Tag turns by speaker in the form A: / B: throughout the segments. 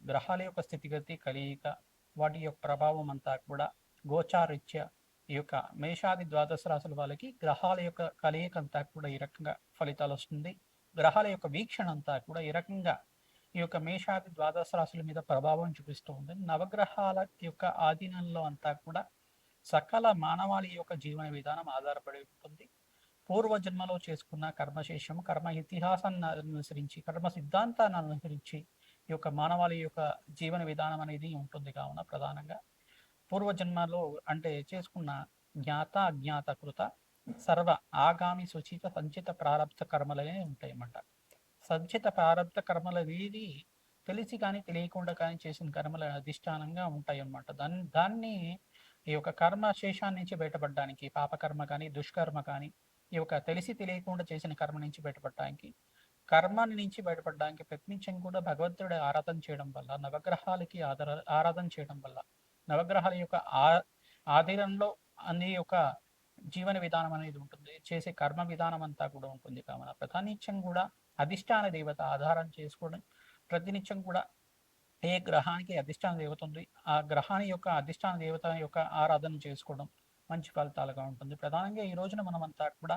A: గ్రహాల యొక్క స్థితిగతి కలయిక వాటి యొక్క ప్రభావం అంతా కూడా గోచారిత్య ఈ యొక్క మేషాది ద్వాదశ రాశుల వాళ్ళకి గ్రహాల యొక్క కలయిక అంతా కూడా ఈ రకంగా ఫలితాలు వస్తుంది. గ్రహాల యొక్క వీక్షణ అంతా కూడా ఈ రకంగా ఈ యొక్క మేషాది ద్వాదశ రాశుల మీద ప్రభావం చూపిస్తూ ఉంది. నవగ్రహాల యొక్క ఆధీనంలో అంతా కూడా సకల మానవాళి యొక్క జీవన విధానం ఆధారపడి ఉంటుంది. పూర్వ జన్మలో చేసుకున్న కర్మశేషం కర్మ ఇతిహాసాన్ని అనుసరించి కర్మ సిద్ధాంతాన్ని అనుసరించి ఈ యొక్క మానవాళి యొక్క జీవన విధానం అనేది ఉంటుంది కావున ప్రధానంగా. పూర్వజన్మలో అంటే చేసుకున్న జ్ఞాత అజ్ఞాత కృత సర్వ ఆగామి సుచిత సంచిత ప్రారంభ కర్మలనే ఉంటాయన్నమాట. సంచిత ప్రారంభ కర్మలు అనేది తెలిసి కానీ తెలియకుండా కానీ చేసిన కర్మల అధిష్టానంగా ఉంటాయి అన్నమాట దాన్ని దాన్ని ఈ యొక్క కర్మ శేషాన్ని నుంచి బయటపడడానికి పాపకర్మ కానీ దుష్కర్మ కానీ ఈ యొక్క తెలిసి తెలియకుండా చేసిన కర్మ నుంచి బయటపడడానికి కర్మాన్ని నుంచి బయటపడడానికి ప్రతినిత్యం కూడా భగవంతుడి ఆరాధన చేయడం వల్ల నవగ్రహాలకి ఆధార ఆరాధన చేయడం వల్ల నవగ్రహాల యొక్క ఆ ఆధీనంలో అన్ని యొక్క జీవన విధానం అనేది ఉంటుంది. చేసే కర్మ విధానం అంతా కూడా ఉంటుంది. కావున ప్రతినిత్యం కూడా అధిష్టాన దేవత ఆధారం చేసుకోవడం ప్రతినిత్యం కూడా ఏ గ్రహానికి అధిష్టాన దేవత ఉంది ఆ గ్రహాన్ని యొక్క అధిష్టాన దేవత యొక్క ఆరాధన చేసుకోవడం మంచి ఫలితాలుగా ఉంటుంది. ప్రధానంగా ఈ రోజున మనమంతా కూడా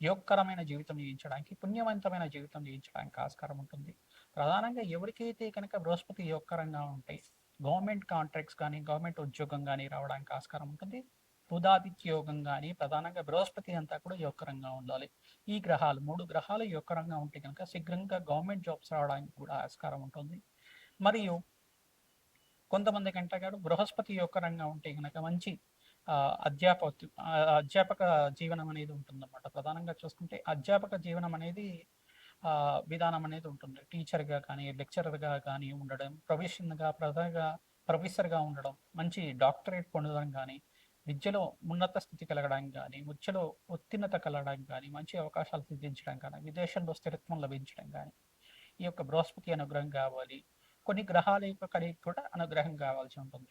A: యోగకరమైన జీవితం జీవించడానికి పుణ్యవంతమైన జీవితం జీవించడానికి ఆస్కారం ఉంటుంది. ప్రధానంగా ఎవరికైతే కనుక బృహస్పతి యోగకరంగా ఉంటాయి గవర్నమెంట్ కాంట్రాక్ట్స్ కానీ గవర్నమెంట్ ఉద్యోగం కానీ రావడానికి ఆస్కారం ఉంటుంది. బుధాదిత్య యోగం కానీ ప్రధానంగా బృహస్పతి అంతా కూడా యోగకరంగా ఉండాలి. ఈ గ్రహాలు మూడు గ్రహాలు యోగకరంగా ఉంటే కనుక శీఘ్రంగా గవర్నమెంట్ జాబ్స్ రావడానికి కూడా ఆస్కారం ఉంటుంది. మరియు కొంతమంది కంటే కాదు బృహస్పతి యోగకరంగా ఉంటే కనుక మంచి ఆ, అధ్యాపక అధ్యాపక జీవనం అనేది ఉంటుందన్నమాట. ప్రధానంగా చూసుకుంటే అధ్యాపక జీవనం అనేది విధానం అనేది ఉంటుంది. టీచర్గా కానీ లెక్చరర్గా కానీ ఉండడం ప్రొఫెషన్గా ప్రధానంగా ప్రొఫెసర్గా ఉండడం మంచి డాక్టరేట్ పొందడం కానీ విద్యలో ఉన్నత స్థితి కలగడానికి కానీ విద్యలో ఉత్తీర్ణత కలగడానికి కానీ మంచి అవకాశాలు సిద్ధించడం కానీ విదేశంలో స్థిరత్వం లభించడం కానీ ఈ యొక్క బృహస్పతి అనుగ్రహం కావాలి. కొన్ని గ్రహాల యొక్క కలిగి కూడా అనుగ్రహం కావాల్సి ఉంటుంది.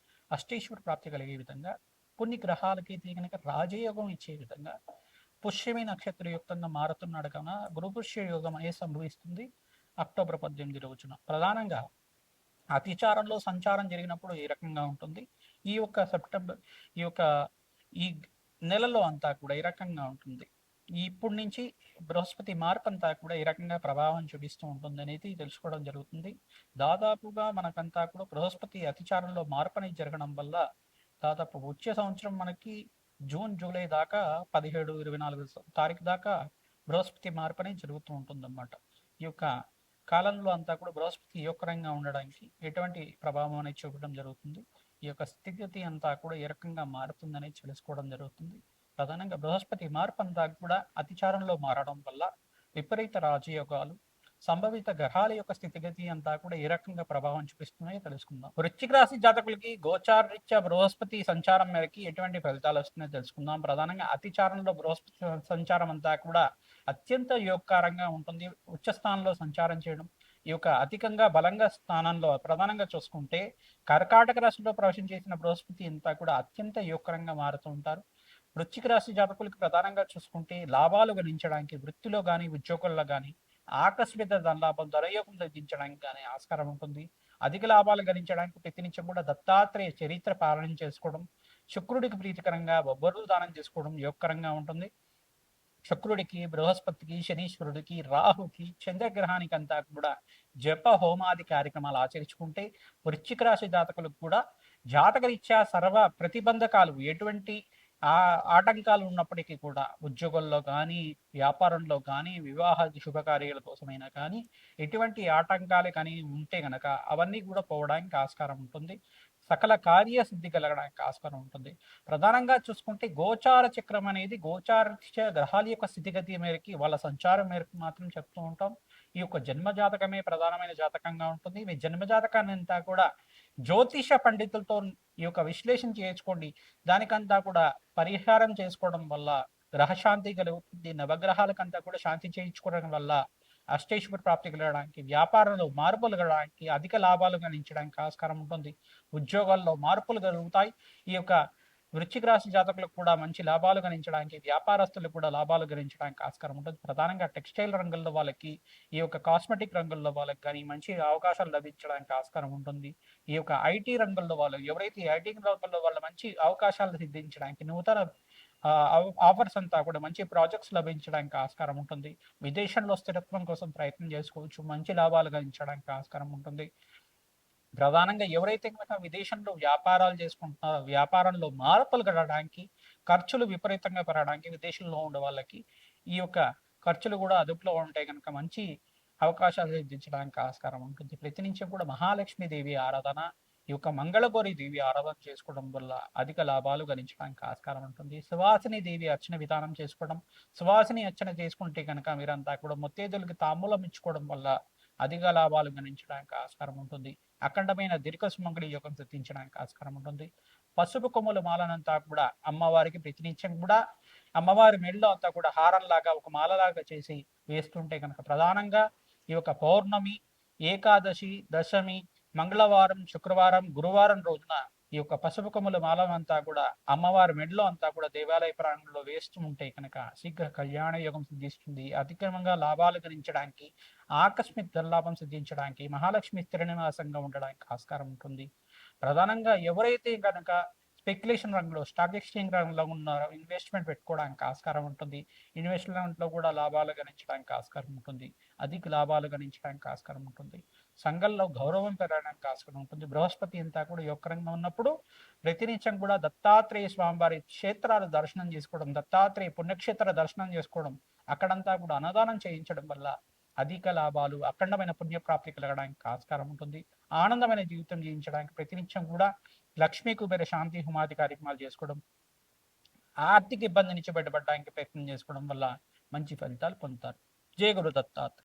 A: అష్టేశ్వర ప్రాప్తి కలిగే విధంగా కొన్ని గ్రహాలకి కనుక రాజయోగం ఇచ్చే విధంగా పుష్యమి నక్షత్రయుక్తంగా మారుతున్నాడు కావున గురుపుష్య యోగం అనేది సంభవిస్తుంది? అక్టోబర్ పద్దెనిమిది రోజున. ప్రధానంగా అతిచారంలో సంచారం జరిగినప్పుడు ఈ రకంగా ఉంటుంది? ఈ యొక్క సెప్టెంబర్ ఈ యొక్క ఈ నెలలో అంతా కూడా ఈ రకంగా ఉంటుంది? ఇప్పటి నుంచి బృహస్పతి మార్పు అంతా కూడా ఈ రకంగా ప్రభావం చూపిస్తూ ఉంటుంది అనేది తెలుసుకోవడం జరుగుతుంది. దాదాపుగా మనకంతా కూడా బృహస్పతి అతిచారంలో మార్పు అనేది జరగడం వల్ల దాదాపు వచ్చే సంవత్సరం మనకి జూన్ జూలై దాకా పదిహేడు ఇరవై నాలుగు తారీఖు దాకా బృహస్పతి మార్పు అనేది జరుగుతూ ఉంటుంది అన్నమాట ఈ యొక్క కాలంలో అంతా కూడా బృహస్పతి యోగకరంగా ఉండడానికి ఎటువంటి ప్రభావం అనేది చూపడం జరుగుతుంది. ఈ యొక్క స్థితిగతి అంతా కూడా ఏ రకంగా మారుతుందని తెలుసుకోవడం జరుగుతుంది. ప్రధానంగా బృహస్పతి మార్పంతా కూడా అతిచారంలో మారడం వల్ల విపరీత రాజయోగాలు సంభవిత గ్రహాల యొక్క స్థితిగతి అంతా కూడా ఏ రకంగా ప్రభావం చూపిస్తున్నాయో తెలుసుకుందాం. వృశ్చిక రాశి జాతకులకి గోచారరీత్యా బృహస్పతి సంచారం మేరకి ఎటువంటి ఫలితాలు వస్తున్నాయో తెలుసుకుందాం. ప్రధానంగా అతిచారంలో బృహస్పతి సంచారం అంతా కూడా అత్యంత యోగకారంగా ఉంటుంది. ఉచ్చ స్థానంలో సంచారం చేయడం ఈ యొక్క అధికంగా బలంగా స్థానంలో ప్రధానంగా చూసుకుంటే కర్కాటక రాశిలో ప్రవేశం చేసిన బృహస్పతి అంతా కూడా అత్యంత యోగకరంగా మారుతూ ఉంటారు. వృశ్చిక రాశి జాతకులకు ప్రధానంగా చూసుకుంటే లాభాలు గణించడానికి వృత్తిలో కానీ ఉద్యోగుల్లో కానీ ఆకస్మిక ధనలాభం దొరయోగం తగ్గించడానికి కానీ ఆస్కారం ఉంటుంది. అధిక లాభాలు గణించడానికి ప్రతినిత్యం కూడా దత్తాత్రేయ చరిత్ర పాలన చేసుకోవడం శుక్రుడికి ప్రీతికరంగా బొబ్బర్లు దానం చేసుకోవడం యోగకరంగా ఉంటుంది. శుక్రుడికి బృహస్పతికి శనీశ్వరుడికి రాహుకి చంద్రగ్రహానికి అంతా కూడా జప హోమాది కార్యక్రమాలు ఆచరించుకుంటే వృశ్చిక రాశి జాతకులకు కూడా జాతకరీత్యా సర్వ ప్రతిబంధకాలు ఎటువంటి ఆ ఆటంకాలు ఉన్నప్పటికీ కూడా ఉద్యోగంలో కానీ వ్యాపారంలో కానీ వివాహ శుభకార్యాల కోసమైనా కానీ ఎటువంటి ఆటంకాలు కానీ ఉంటే గనక అవన్నీ కూడా పోవడానికి ఆస్కారం ఉంటుంది. సకల కార్యసిద్ధి కలగడానికి ఆస్కారం ఉంటుంది. ప్రధానంగా చూసుకుంటే గోచార చక్రం అనేది గోచార గ్రహాల యొక్క స్థితిగతి మేరకి వాళ్ళ సంచారం మేరకు మాత్రం చెప్తూ ఉంటాం. ఈ యొక్క జన్మ జాతకమే ప్రధానమైన జాతకంగా ఉంటుంది. మీ జన్మ జాతకాన్ని అంతా కూడా జ్యోతిష పండితులతో ఈ యొక్క విశ్లేషణ చేయించుకోండి. దానికంతా కూడా పరిహారం చేసుకోవడం వల్ల గ్రహశాంతి కలుగుతుంది. నవగ్రహాలకంతా కూడా శాంతి చేయించుకోవడం వల్ల అష్టేశ్వర ప్రాప్తి కలగడానికి వ్యాపారంలో మార్పులు కలగడానికి అధిక లాభాలు గణించడానికి ఆస్కారం ఉంటుంది. ఉద్యోగాల్లో మార్పులు కలుగుతాయి. ఈ యొక్క వృశ్చిక రాశి జాతకులకు కూడా మంచి లాభాలు గణించడానికి వ్యాపారస్తులకు కూడా లాభాలు గణించడానికి ఆస్కారం ఉంటుంది. ప్రధానంగా టెక్స్టైల్ రంగంలో వాళ్ళకి ఈ యొక్క కాస్మెటిక్ రంగంలో వాళ్ళకి కానీ మంచి అవకాశాలు లభించడానికి ఆస్కారం ఉంటుంది. ఈ యొక్క ఐటీ రంగంలో వాళ్ళు ఎవరైతే ఐటీ రంగంలో వాళ్ళ మంచి అవకాశాలు సిద్ధించడానికి నూతన ఆఫర్స్ అంతా కూడా మంచి ప్రాజెక్ట్స్ లభించడానికి ఆస్కారం ఉంటుంది. విదేశంలో స్థిరత్వం కోసం ప్రయత్నం చేసుకోవచ్చు. మంచి లాభాలు గణించడానికి ఆస్కారం ఉంటుంది. ప్రధానంగా ఎవరైతే కనుక విదేశంలో వ్యాపారాలు చేసుకుంటున్నారో వ్యాపారంలో మార్పులు కడడానికి ఖర్చులు విపరీతంగా పెరగడానికి విదేశంలో ఉండే వాళ్ళకి ఈ యొక్క ఖర్చులు కూడా అదుపులో ఉంటే కనుక మంచి అవకాశాలు సిద్ధించడానికి ఆస్కారం ఉంటుంది. ప్రతి నుంచి కూడా మహాలక్ష్మీదేవి ఆరాధన ఈ యొక్క మంగళగౌరి దేవి ఆరాధన చేసుకోవడం వల్ల అధిక లాభాలు గణించడానికి ఆస్కారం ఉంటుంది. సువాసిని దేవి అర్చన విధానం చేసుకోవడం సువాసిని అర్చన చేసుకుంటే కనుక మీరంతా కూడా ముత్తేదులకి తాంబూలం ఇచ్చుకోవడం వల్ల అధిక లాభాలు గణించడానికి ఆస్కారం ఉంటుంది. అఖండమైన దీర్ఘ సుమంగళి యోగం సిద్ధించడానికి ఆస్కారం ఉంటుంది. పసుపు కొమ్ములు మాలనంతా కూడా అమ్మవారికి ప్రతినిత్యం కూడా అమ్మవారి మెడలో అంతా కూడా హారంలాగా ఒక మాలలాగా చేసి వేస్తుంటే కనుక ప్రధానంగా ఈ యొక్క పౌర్ణమి ఏకాదశి దశమి మంగళవారం శుక్రవారం గురువారం రోజున ఈ యొక్క పసుపు కొమ్ముల మాలం అంతా కూడా అమ్మవారి మెడలో అంతా కూడా దేవాలయ ప్రాంగణంలో వేస్తూ ఉంటే కనుక శీఘ్ర కళ్యాణ యోగం సిద్ధిస్తుంది. అతిక్రమంగా లాభాలు గణించడానికి ఆకస్మిక ధనలాభం సిద్ధించడానికి మహాలక్ష్మి స్థిర నివాసంగా ఉండడానికి ఆస్కారం ఉంటుంది. ప్రధానంగా ఎవరైతే కనుక స్పెక్యులేషన్ రంగంలో స్టాక్ ఎక్స్చేంజ్ రంగంలో ఉన్న ఇన్వెస్ట్మెంట్ పెట్టుకోవడానికి ఆస్కారం ఉంటుంది. ఇన్వెస్ట్మెంట్లో కూడా లాభాలు గణించడానికి ఆస్కారం ఉంటుంది. అధిక లాభాలు గణించడానికి ఆస్కారం ఉంటుంది. సంఘంలో గౌరవం పెరగడానికి ఆస్కారం ఉంటుంది. బృహస్పతి అంతా కూడా యొక్కరంగా ఉన్నప్పుడు ప్రతినిత్యం కూడా దత్తాత్రేయ స్వామివారి క్షేత్రాలు దర్శనం చేసుకోవడం దత్తాత్రేయ పుణ్యక్షేత్ర దర్శనం చేసుకోవడం అక్కడంతా కూడా అన్నదానం చేయించడం వల్ల అధిక లాభాలు అఖండమైన పుణ్యప్రాప్తి కలగడానికి ఆస్కారం ఉంటుంది. ఆనందమైన జీవితం జీవించడానికి ప్రతినిత్యం కూడా లక్ష్మీ కుబేర శాంతి హుమాది కార్యక్రమాలు చేసుకోవడం ఆర్థిక ఇబ్బంది నుంచి బయటపడడానికి ప్రయత్నం చేసుకోవడం వల్ల మంచి ఫలితాలు పొందుతారు. జయ గురు దత్తాత్రేయ